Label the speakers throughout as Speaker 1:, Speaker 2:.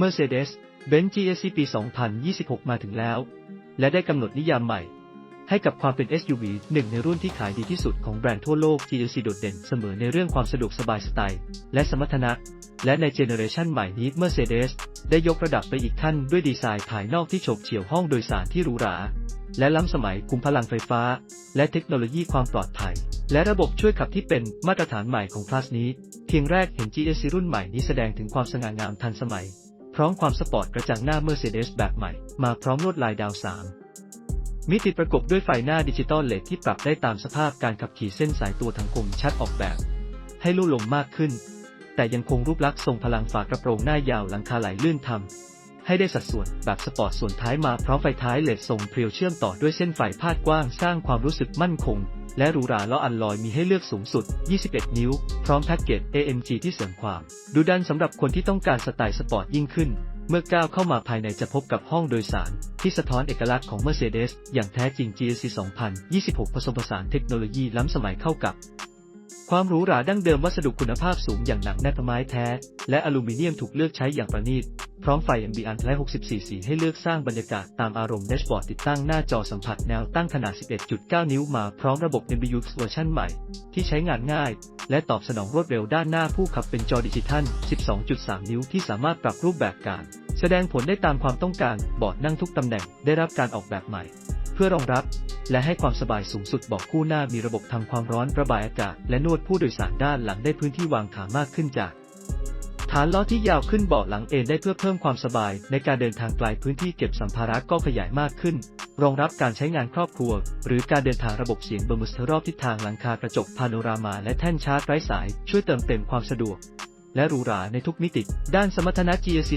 Speaker 1: Mercedes-Benz GLC ปี 2026 มาถึงแล้ว และได้กำหนดนิยามใหม่ ให้กับความเป็น SUV หนึ่งในรุ่นที่ขายดีที่สุดของแบรนด์ทั่วโลก GLC โดดเด่นเสมอในเรื่องความสะดวกสบายสไตล์ และสมรรถนะ และในเจเนอเรชันใหม่นี้ Mercedes ได้ยกระดับไปอีกขั้นด้วยดีไซน์ภายนอกที่โฉบเฉี่ยวห้องโดยสารที่หรูหราและล้ำสมัยคุมพลังไฟฟ้า และเทคโนโลยีความปลอดภัย และระบบช่วยขับที่เป็นมาตรฐานใหม่ของคลาสนี้ เพียงแรกเห็น GLC รุ่นใหม่นี้แสดงถึงความสง่างามทันสมัย พร้อมความสปอร์ตกระจังหน้า Mercedes แบบใหม่ มาพร้อมลวดลายดาวสามมิติประกบด้วยไฟหน้าดิจิตอลเลดที่ปรับได้ตามสภาพการขับขี่เส้นสายตัวทั้งคมชัดออกแบบ ให้ลู่ลมมากขึ้น แต่ยังคงรูปลักษณ์ทรงพลังฝากระโปรงหน้ายาวหลังคาไหลลื่นทำให้ได้สัดส่วนแบบสปอร์ตส่วนท้ายมาพร้อมไฟท้ายเลดทรงเพรียวเชื่อมต่อด้วยเส้นไฟพาดกว้างสร้างความรู้สึกมั่นคง และหรูหราล้ออันลอยมีให้เลือกสูงสุด 21 นิ้ว พร้อมแพ็กเกจ AMG ที่เสริมความดูดันสำหรับคนที่ต้องการสไตล์สปอร์ตยิ่งขึ้น เมื่อก้าวเข้ามาภายในจะพบกับห้องโดยสาร ที่สะท้อนเอกลักษณ์ของ Mercedes อย่างแท้จริง GLC 2026 ผสมผสานเทคโนโลยีล้ำสมัยเข้ากับ ความหรูหราดั้งเดิมวัสดุคุณภาพสูงอย่างหนักแน่นไม้แท้ และอลูมิเนียมถูกเลือกใช้อย่างประณีต พร้อมไฟ ambient และ64 สีให้เลือกสร้างบรรยากาศตามอารมณ์แดชบอร์ดติดตั้งหน้าจอสัมผัสแนวตั้งขนาด 11.9 นิ้วมาพร้อมระบบ MBUX เวอร์ชันใหม่ ที่ใช้งานง่าย และตอบสนองรวดเร็วด้านหน้าผู้ขับเป็นจอดิจิทัล 12.3 นิ้วที่สามารถปรับรูปแบบการ แสดงผลได้ตามความต้องการเบาะนั่งทุกตำแหน่งได้รับการออกแบบใหม่ พื่อรองรับ และให้ความสบายสูงสุดเบอกคู่หน้ามีระบบทำความร้อนระบายอากาศและนวดผู้โดยสารด้านหลังได้พื้นที่วางขามากขึ้นจากฐานล้อที่ยาวขึ้นเบาะหลังเอนได้เพื่อเพิ่มความสบาย ในการเดินทางไกลพื้นที่เก็บสัมภาระก็ขยายมากขึ้น รองรับการใช้งานครอบครัว หรือการเดินทางระบบเสียงเบอร์มุสเทอรอบทิศทางหลังคากระจกพาโนรามาและแท่นชาร์จไร้สาย ช่วยเติมเต็มความสะดวก และหรูหราในทุกมิติ ด้านสมรรถนะ GLC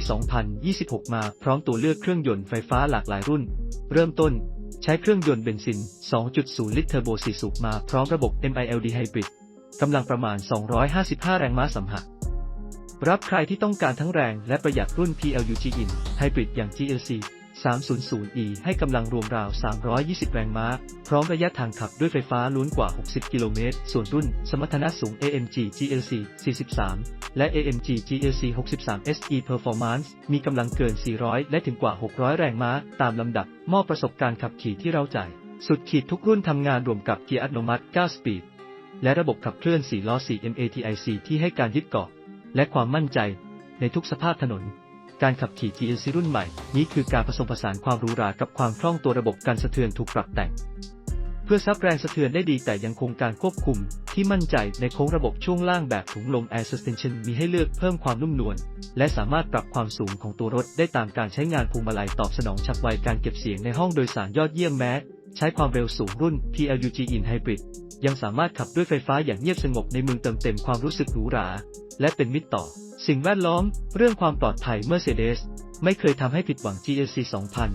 Speaker 1: 2026 มาพร้อมตัวเลือกเครื่องยนต์ไฟฟ้าหลากหลายรุ่น เริ่มต้น ใช้เครื่องยนต์เบนซิน 2.0 ลิตรเทอร์โบ4สูบมาพร้อมระบบ MILD Hybrid กำลังประมาณ 255 แรงม้าสัมผัสรับใครที่ต้องการทั้งแรงและประหยัดรุ่น PLUG In Hybrid อย่าง GLC 300E ให้กำลังรวมราว 320 แรงม้า พร้อมระยะทางขับด้วยไฟฟ้าล้วนกว่า 60 กิโลเมตร ส่วนรุ่น สมรรถนะสูง AMG GLC 43 และ AMG GLC 63 SE Performance มีกำลังเกิน 400 และถึงกว่า 600 แรงม้า ตามลำดับ มอบประสบการณ์ขับขี่ที่เราใจ สุดขีดทุกรุ่นทำงานรวมกับเกียร์อัตโนมัติ 9 สปีด และระบบขับเคลื่อน 4 ล้อ 4 MATIC ที่ให้การยึดเกาะ และความมั่นใจ ในทุกสภาพถนน การขับขี่ GLC รุ่นใหม่ นี้คือการผสมผสานความหรูหรากับความคล่องตัวระบบการสะเทือนถูกปรับแต่ง เพื่อซับแรงสะเทือนได้ดีแต่ยังคงการควบคุม ที่มั่นใจในโค้งระบบช่วงล่างแบบถุงลม Air Suspension มีให้เลือกเพิ่มความนุ่มนวลและสามารถปรับความสูงของตัวรถได้ตามการใช้งานพวงมาลัยตอบสนองฉับไวการเก็บเสียงในห้องโดยสารยอดเยี่ยมแม้ ใช้ความเร็วสูงรุ่น PLUG In Hybrid ยังสามารถขับด้วยไฟฟ้าอย่างเงียบสงบในเมืองเติมเต็มความรู้สึกหรูหรา และเป็นมิตรต่อ สิ่งแวดล้อม เรื่องความปลอดภัย Mercedes ไม่เคยทำให้ผิดหวัง GLC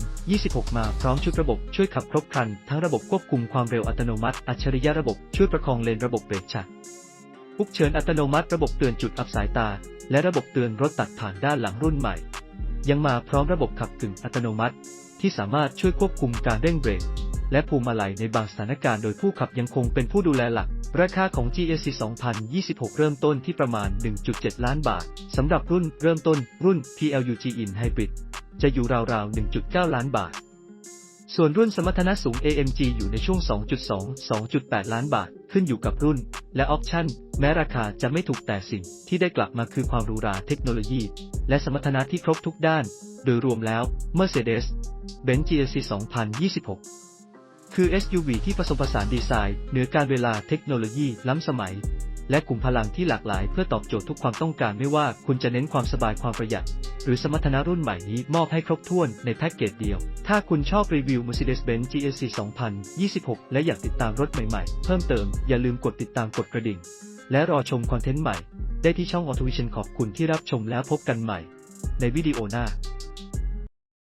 Speaker 1: 2026 มาพร้อมชุดระบบช่วยขับครบครัน ทั้งระบบควบคุมความเร็วอัตโนมัติ อัจฉริยะระบบช่วยประคองเลนระบบเบรกฉักปุกเชิญอัตโนมัติระบบเตือนจุดอับสายตา และระบบเตือนรถตัดผ่านด้านหลังรุ่นใหม่ ยังมาพร้อมระบบขับกึ่งอัตโนมัติ ที่สามารถช่วยควบคุมการเร่งเบรกและพวงมาลัยในบางสถานการณ์โดยผู้ขับยังคงเป็นผู้ดูแลหลัก ราคาของ GLC 2026 เริ่มต้นที่ประมาณ 1.7 ล้านบาท สำหรับรุ่นเริ่มต้นรุ่น PLUG In Hybrid จะอยู่ราวๆ 1.9 ล้านบาท ส่วนรุ่นสมรรถนะสูง AMG อยู่ในช่วง 2.2 2.8 ล้านบาท ขึ้นอยู่กับรุ่น และออปชั่น แม้ราคาจะไม่ถูกแต่สิ่งที่ได้กลับมาคือความหรูหราเทคโนโลยี และสมรรถนะที่ครบทุกด้าน โดยรวมแล้ว Mercedes Benz GLC 2026 คือ SUV ที่ผสมผสานดีไซน์เหนือการเวลาเทคโนโลยีล้ำสมัย และกลุ่มพลังที่หลากหลายเพื่อตอบโจทย์ทุกความต้องการไม่ว่าคุณจะเน้นความสบายความประหยัด หรือสมรรถนะรุ่นใหม่นี้มอบให้ครบถ้วนในแพ็กเกจเดียว ถ้าคุณชอบรีวิว Mercedes-Benz GLC 2026 และอยากติดตามรถใหม่ๆ เพิ่มเติมอย่าลืมกดติดตามกดกระดิ่ง และรอชมคอนเทนต์ใหม่ ได้ที่ช่อง Autovision ขอบคุณที่รับชมแล้วพบกันใหม่ ในวิดีโอหน้า